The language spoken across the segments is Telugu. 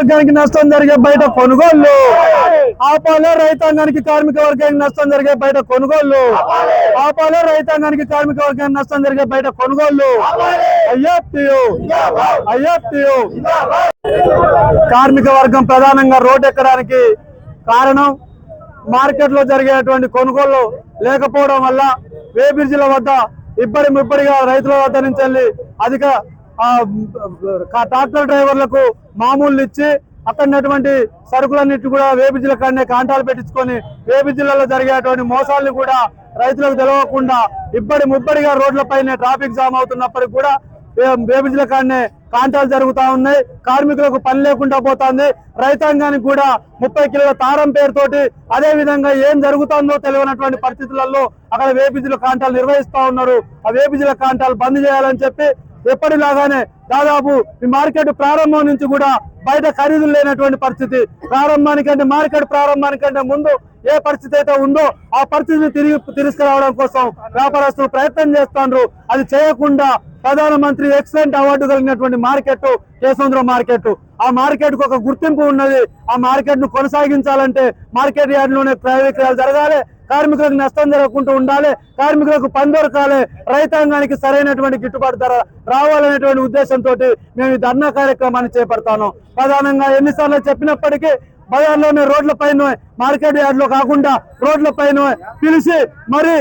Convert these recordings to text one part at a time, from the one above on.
వర్గానికి నష్టం జరిగే బయట కొనుగోళ్ళు. ఆపాలే రైతాంగానికి కార్మిక వర్గానికి నష్టం జరిగే బయట కొనుగోళ్ళు. ఆపాలే రైతాంగానికి కార్మిక వర్గానికి నష్టం జరిగే బయట కొనుగోళ్ళు. అయ్యప్తియు అయ్యప్తియు కార్మిక వర్గం ప్రధానంగా రోడ్డు ఎక్కడానికి కారణం మార్కెట్లో జరిగేటువంటి కొనుగోళ్ళు లేకపోవడం వల్ల వేబిర్జీల వద్ద ఇబ్బడి ముబ్బడిగా రైతుల వద్ద నుంచి వెళ్ళి అధిక ట్రాక్టర్ డ్రైవర్లకు మామూలు ఇచ్చి అక్కడటువంటి సరుకులన్నింటి సరుకులన్నిటి కూడా వేబిజిల కాడనే కాంటాలు పెట్టించుకొని వేబిజిలలో జరిగేటువంటి మోసాలను కూడా రైతులకు తెలవకుండా ఇబ్బడి ముబ్బడిగా రోడ్లపైనే ట్రాఫిక్ జామ్ అవుతున్నప్పటికీ కూడా వేబిజిల కాడనే కాంటాలు జరుగుతూ ఉన్నాయి. కార్మికులకు పని లేకుండా పోతుంది. రైతాంగానికి కూడా ముప్పై కిలోల తారం పేరుతోటి అదే విధంగా ఏం జరుగుతుందో తెలియనటువంటి పరిస్థితులలో అక్కడ వేబిజిల కాంటాలు నిర్వహిస్తా ఉన్నారు. ఆ వేబిజిల కాంటాలు బంద్ చేయాలని చెప్పి ఎప్పటిలాగానే దాదాపు ఈ మార్కెట్ ప్రారంభం నుంచి కూడా బయట ఖరీదులు లేనటువంటి పరిస్థితి. ప్రారంభానికంటే మార్కెట్ ప్రారంభానికంటే ముందు ఏ పరిస్థితి అయితే ఉందో ఆ పరిస్థితిని తిరిగి తీసుకురావడం కోసం వ్యాపారస్తులు ప్రయత్నం చేస్తున్నారు అది చేయకుండా ప్రధానమంత్రి ఎక్సలెంట్ అవార్డు కలిగినటువంటి మార్కెట్ కేసముద్రం మార్కెట్. ఆ మార్కెట్కు ఒక గుర్తింపు ఉన్నది. ఆ మార్కెట్ను కొనసాగించాలంటే మార్కెట్ యార్డ్లోనే క్రయ విక్రయాలు జరగాలి. కార్మికులకు నష్టం జరగకుండా ఉండాలి కార్మికులకు పని దొరకాలి రైతాంగానికి సరైనటువంటి గిట్టుబాటు ధర రావాలనేటువంటి ఉద్దేశంతో మేము ఈ ధర్నా కార్యక్రమాన్ని చేపడతాను. ప్రధానంగా ఎన్నిసార్లు చెప్పినప్పటికీ బజార్లోనే రోడ్ల పైన మార్కెట్ యార్డ్లో కాకుండా రోడ్ల పైన పిలిచి మరి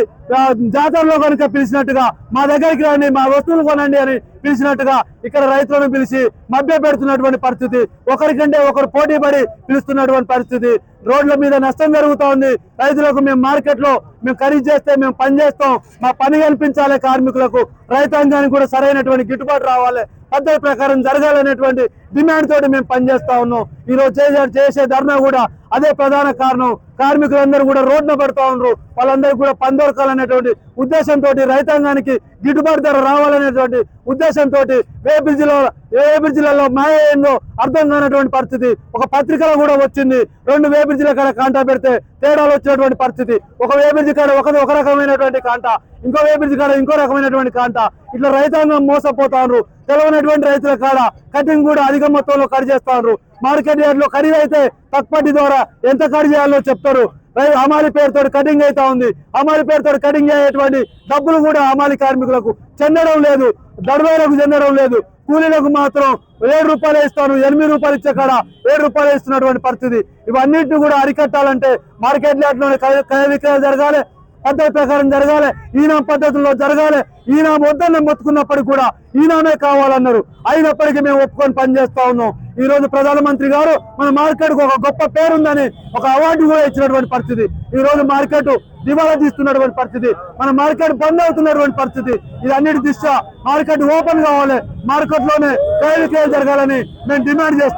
జాతరలో కనుక పిలిచినట్టుగా మా దగ్గరికి రండి మా వస్తువులు కొనండి అని పిలిచినట్టుగా ఇక్కడ రైతులను పిలిచి మభ్య పెడుతున్నటువంటి పరిస్థితి ఒకరికంటే ఒకరు పోటీ పడి పిలుస్తున్నటువంటి పరిస్థితి. రోడ్ల మీద నష్టం జరుగుతూ ఉంది రైతులకు మేము మార్కెట్లో మేము ఖరీదు చేస్తే మేము పని చేస్తాం. మా పని కల్పించాలి కార్మికులకు రైతాంగానికి కూడా సరైనటువంటి గిట్టుబాటు రావాలి. పద్ధతి ప్రకారం జరగాలనేటువంటి డిమాండ్ తోటి మేము పనిచేస్తా ఉన్నాం. ఈరోజు చేసే చేసే ధర్నా కూడా అదే ప్రధాన కారణం. కార్మికులందరూ కూడా రోడ్డున పడుతూ ఉన్నారు. వాళ్ళందరికీ కూడా పందొరకాలనేటువంటి ఉద్దేశంతో రైతాంగానికి గిట్టుబాటు ధర రావాలనేటువంటి ఉద్దేశంతో ఏ బ్రిడ్జిలో ఏ బ్రిడ్జిలలో మాయ ఏందో అర్థం కానటువంటి పరిస్థితి. ఒక పత్రికలో కూడా వచ్చింది. రెండు వే బ్రిడ్జిల కాడ కాంటా పెడితే తేడాలు వచ్చినటువంటి పరిస్థితి. ఒక వే బ్రిడ్జి కాడ ఒక ఒక రకమైనటువంటి కాంటా. ఇంకో వే బ్రిడ్జి కాడ ఇంకో రకమైనటువంటి కాంట. ఇట్లా రైతాంగం మోసపోతారు తెలవనటువంటి రైతుల కాడ కటింగ్ కూడా అధిక మొత్తంలో కట్ చేస్తారు మార్కెట్ యార్డ్లో లో ఖరీదు తక్కువటి ద్వారా ఎంత కట్ చేయాలో చెప్తారు. రైతు హమాలి పేరుతో కటింగ్ అయితే ఉంది. అమాలి పేరుతో కటింగ్ అయ్యేటువంటి డబ్బులు కూడా అమాలి కార్మికులకు చెందడం లేదు. దడవేలకు చెందడం లేదు. కూలీలకు మాత్రం ఏడు రూపాయలు ఇస్తాను ఎనిమిది రూపాయలు ఇచ్చే కాడ ఏడు రూపాయలు ఇస్తున్నటువంటి పరిస్థితి. ఇవన్నింటినీ కూడా అరికట్టాలంటే మార్కెట్ యార్డ్లోనే క్రయ క్రయ విక్రయాలు జరగాలి. పద్ధతి ప్రకారం జరగాలి. ఈనా పద్ధతుల్లో జరగాలి. ఈనాం వద్దన్న మొత్తుకున్నప్పటికీ కూడా ఈనామే కావాలన్నారు. అయినప్పటికీ మేము ఒప్పుకొని పనిచేస్తా ఉన్నాం. ఈ రోజు ప్రధానమంత్రి గారు మన మార్కెట్కు ఒక గొప్ప పేరుందని ఒక అవార్డు కూడా ఇచ్చినటువంటి పరిస్థితి. ఈ రోజు మార్కెట్ దివాలా తీస్తున్నటువంటి పరిస్థితి. మన మార్కెట్ బంద్ అవుతున్నటువంటి పరిస్థితి. ఇది అన్నిటి దిశ మార్కెట్ ఓపెన్ కావాలి. మార్కెట్లోనే కేర్ జరగాలని మేము డిమాండ్ చేస్తాం.